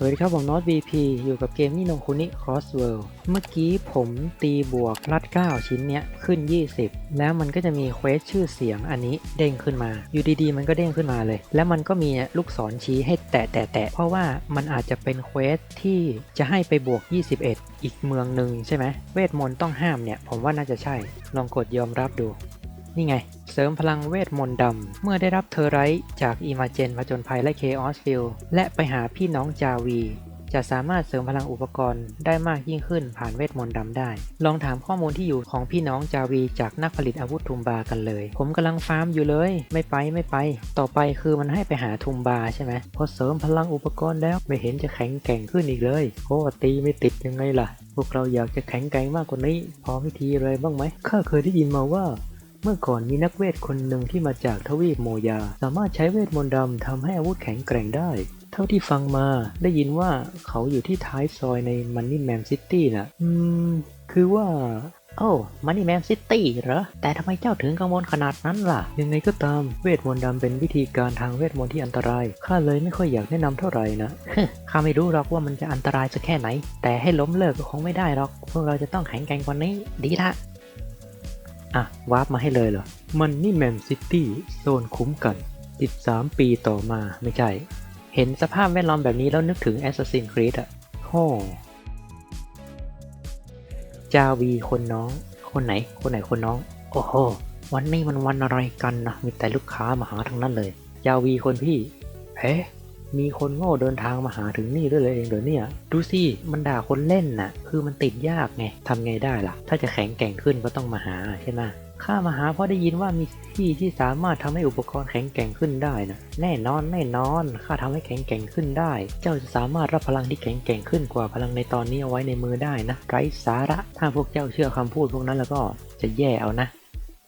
สวัสดีครับ ผมนอต BP อยู่กับเกมนี่นคุนิ Cross World เมื่อกี้ผมตีบวกรัด 9 ชิ้นเนี้ยขึ้น 20 แล้วมันก็จะมีเควสชื่อเสียงอันนี้เด้งขึ้นมา อยู่ดีๆ มันก็เด้งขึ้นมาเลย แล้วมันก็มีลูกศรชี้ให้แตะแตะแตะเพราะว่ามันอาจจะเป็นเควสที่จะให้ไปบวก 21 อีกเมืองหนึ่งใช่ไหมเวทมนต์ต้องห้ามเนี่ย ผมว่าน่าจะใช่ ลองกดยอมรับดู นี่ไง เสริมพลังเวทมนต์ดำ เมื่อได้รับเทอร์ไรต์จากอีมาเจนผจญภัยและเคออสฟิลและไปหาพี่น้องจาวี จะสามารถเสริมพลังอุปกรณ์ได้มากยิ่งขึ้นผ่านเวทมนต์ดำได้ ลองถามข้อมูลที่อยู่ของพี่น้องจาวีจากนักผลิตอาวุธทุมบากันเลย ผมกำลังฟาร์มอยู่เลย ไม่ไปไม่ไป ต่อไปคือมันให้ไปหาทุมบาใช่ไหมพอเสริมพลังอุปกรณ์แล้วไม่เห็นจะแข็งแกร่งขึ้นอีกเลยโอ้ตีไม่ติดยังไงล่ะ พวกเราอยากจะแข็งแกร่งมากกว่านี้ พอวิธีอะไรบ้างไหมข้าเคยได้ยินมาว่า เมื่อก่อนมีนักเวทคนหนึ่งที่มาจากทวีปโมยา สามารถใช้เวทมนต์ดำทำให้อาวุธแข็งแกร่งได้ เท่าที่ฟังมาได้ยินว่าเขาอยู่ที่ท้ายซอยในมันนี่แมมซิตี้นะอืม คือว่าโอ้มันนี่แมมซิตี้เหรอ แต่ทำไมเจ้าถึงกังวลขนาดนั้นล่ะ ยังไงก็ตาม เวทมนต์ดำเป็นวิธีการทางเวทมนต์ที่อันตราย ข้าเลยไม่ค่อยอยากแนะนำเท่าไหร่นะข้าไม่รู้หรอกว่ามันจะอันตรายสักแค่ไหน แต่ให้ล้มเลิกก็คงไม่ได้หรอก พวกเราจะต้องแข็งแกร่งกว่านี้ ดีละ อะวาร์ปมาให้เลยเหรอ มันนี่แมมซิตี้โซนคุ้มกัน 13 ปีต่อมาไม่ใช่ เห็นสภาพแวดล้อมแบบนี้แล้วนึกถึง Assassin's Creed อะโอ้จาวีคนน้อง คนไหน คนไหนคนน้อง โอ้โห วันนี้มันวันอะไรกันนะ มีแต่ลูกค้ามาหาทั้งนั้นเลย จาวีคนพี่เอ๊ะ มีคนโง่เดินทางมาหาถึงนี่ด้วยเลยเองเหรอเนี่ยดูสิมันด่าคนเล่นน่ะ คือมันติดยากไงทำไงได้ล่ะ ถ้าจะแข็งแกร่งขึ้นก็ต้องมาหาใช่ไหมข้ามาหาเพราะได้ยินว่ามีที่ที่สามารถทำให้อุปกรณ์แข็งแกร่งขึ้นได้นะแน่นอนแน่นอนข้าทำให้แข็งแกร่งขึ้นได้ เจ้าจะสามารถรับพลังที่แข็งแกร่งขึ้นกว่าพลังในตอนนี้เอาไว้ในมือได้นะไร้สาระถ้าพวกเจ้าเชื่อคำพูดพวกนั้นแล้วก็จะแย่เอานะ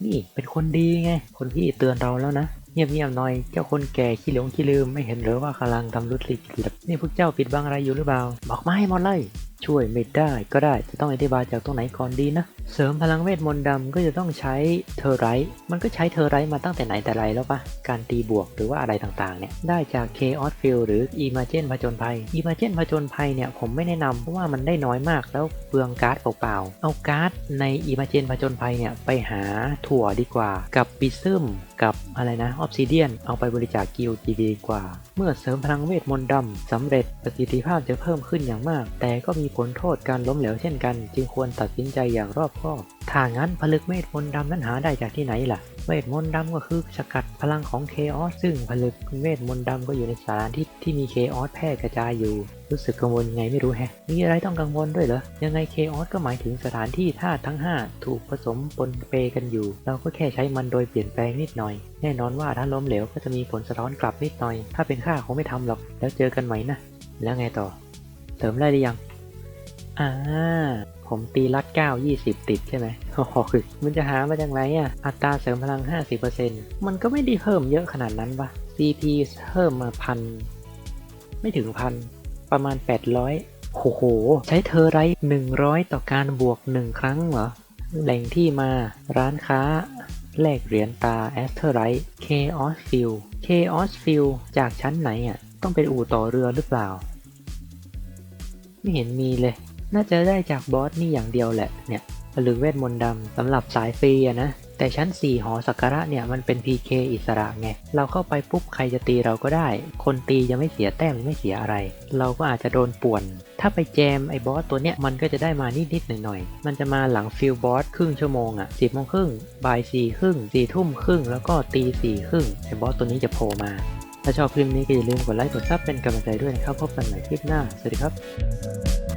นี่เป็นคนดีไง คนพี่เตือนเราแล้วนะ เงียบเงียบหน่อย เจ้าคนแก่ขี้หลงขี้ลืมไม่เห็นหรือว่ากำลังทำรุดลิขิตนี่พวกเจ้าปิดบังอะไรอยู่หรือเปล่า บอกมาให้หมดเลย ช่วยไม่ได้ก็ได้จะต้องอธิบายจากตรงไหนก่อนดีนะ เสริมพลังเวทมนต์ดำก็จะต้องใช้เทอร์ไรต์มันก็ใช้เทอร์ไรต์มาตั้งแต่ไหนแต่ไรแล้วปะการตีบวกหรือว่าอะไรต่างๆเนี่ยได้จาก Chaos Field หรือ Imagen ผจญภัย Imagen ผจญภัยเนี่ยผมไม่แนะนำเพราะว่ามันได้น้อยมากแล้วเปลืองการ์ดเปล่าๆเอาการ์ดใน Imagen ผจญภัยเนี่ยไปหาถั่วดีกว่า กับปิซึมกับอะไรนะออ s ซิเดียนเอาไปบริจาคกิลด์ดีกว่า เมื่อเสริมพลังเวทมนต์ดำสำเร็จประสิทธิภาพจะเพิ่มขึ้นอย่างมาก แต่ก็มีผลโทษการล้มเหลวเช่นกัน จึงควรตัดสินใจอย่างรอบคอบ ถ้างั้นผลึกเวทมนต์ดำนั้นหาได้จากที่ไหนล่ะเวทมนต์ดำก็คือสกัดพลังของเคออสซึ่งผลึกเวทมนต์ดำก็อยู่ในสถานที่ที่มีเคออสแพร่กระจายอยู่ รู้สึกกังวลไงไม่รู้แฮะ มีอะไรต้องกังวลด้วยเหรอ ยังไงเคออสก็หมายถึงสถานที่ธาตุทั้ง 5 ถูกผสมปนเปกันอยู่ เราก็แค่ใช้มันโดยเปลี่ยนแปลงนิดหน่อย แน่นอนว่าถ้าล้มเหลวก็จะมีผลสะท้อนกลับนิดหน่อย ถ้าเป็นข้าคงไม่ทำหรอก แล้วเจอกันใหม่นะ แล้วไงต่อ เสริมได้หรือยัง อ่า ผมตีลัด9 20ติดใช่ไหมโอ้โหคือมันจะหามาจากไหนอะ อัตราเสริมพลัง 50%มันก็ไม่ได้เพิ่มเยอะขนาดนั้นปะ CP เพิ่มมาพัน ไม่ถึงพัน ประมาณ 800โอ้โห ใช้เทอร์ไรต์100ต่อการบวก1ครั้งเหรอ แหล่งที่มาร้านค้าแลกเหรียญตาแอสเทอร์ไรต์ Chaos Field Chaos Field จากชั้นไหนอะ ต้องเป็นอู่ต่อเรือหรือเปล่า ไม่เห็นมีเลย น่าจะได้จากบอสนี่อย่างเดียวแหละ เนี่ยผลึกเวทมนต์ดำสำหรับสายฟรีอะนะ แต่ชั้น 4 หอสักการะเนี่ยมันเป็น PK อิสระไง เราเข้าไปปุ๊บใครจะตีเราก็ได้ คนตีจะไม่เสียแต้มไม่เสียอะไร เราก็อาจจะโดนป่วน ถ้าไปแจมไอ้บอสตัวเนี้ยมันก็จะได้มานิดๆหน่อยๆ มันจะมาหลังฟิลบอสครึ่งชั่วโมงอะสิบโมงครึ่งบ่ายสี่ครึ่งสี่ทุ่มครึ่งแล้วก็ตีสี่ครึ่งไอ้บอสตัวนี้จะโผล่มา ถ้าชอบคลิปนี้ก็อย่าลืมกดไลค์กดซับเป็นกำลังใจด้วยนะครับพบกันใหม่คลิปหน้า สวัสดีครับ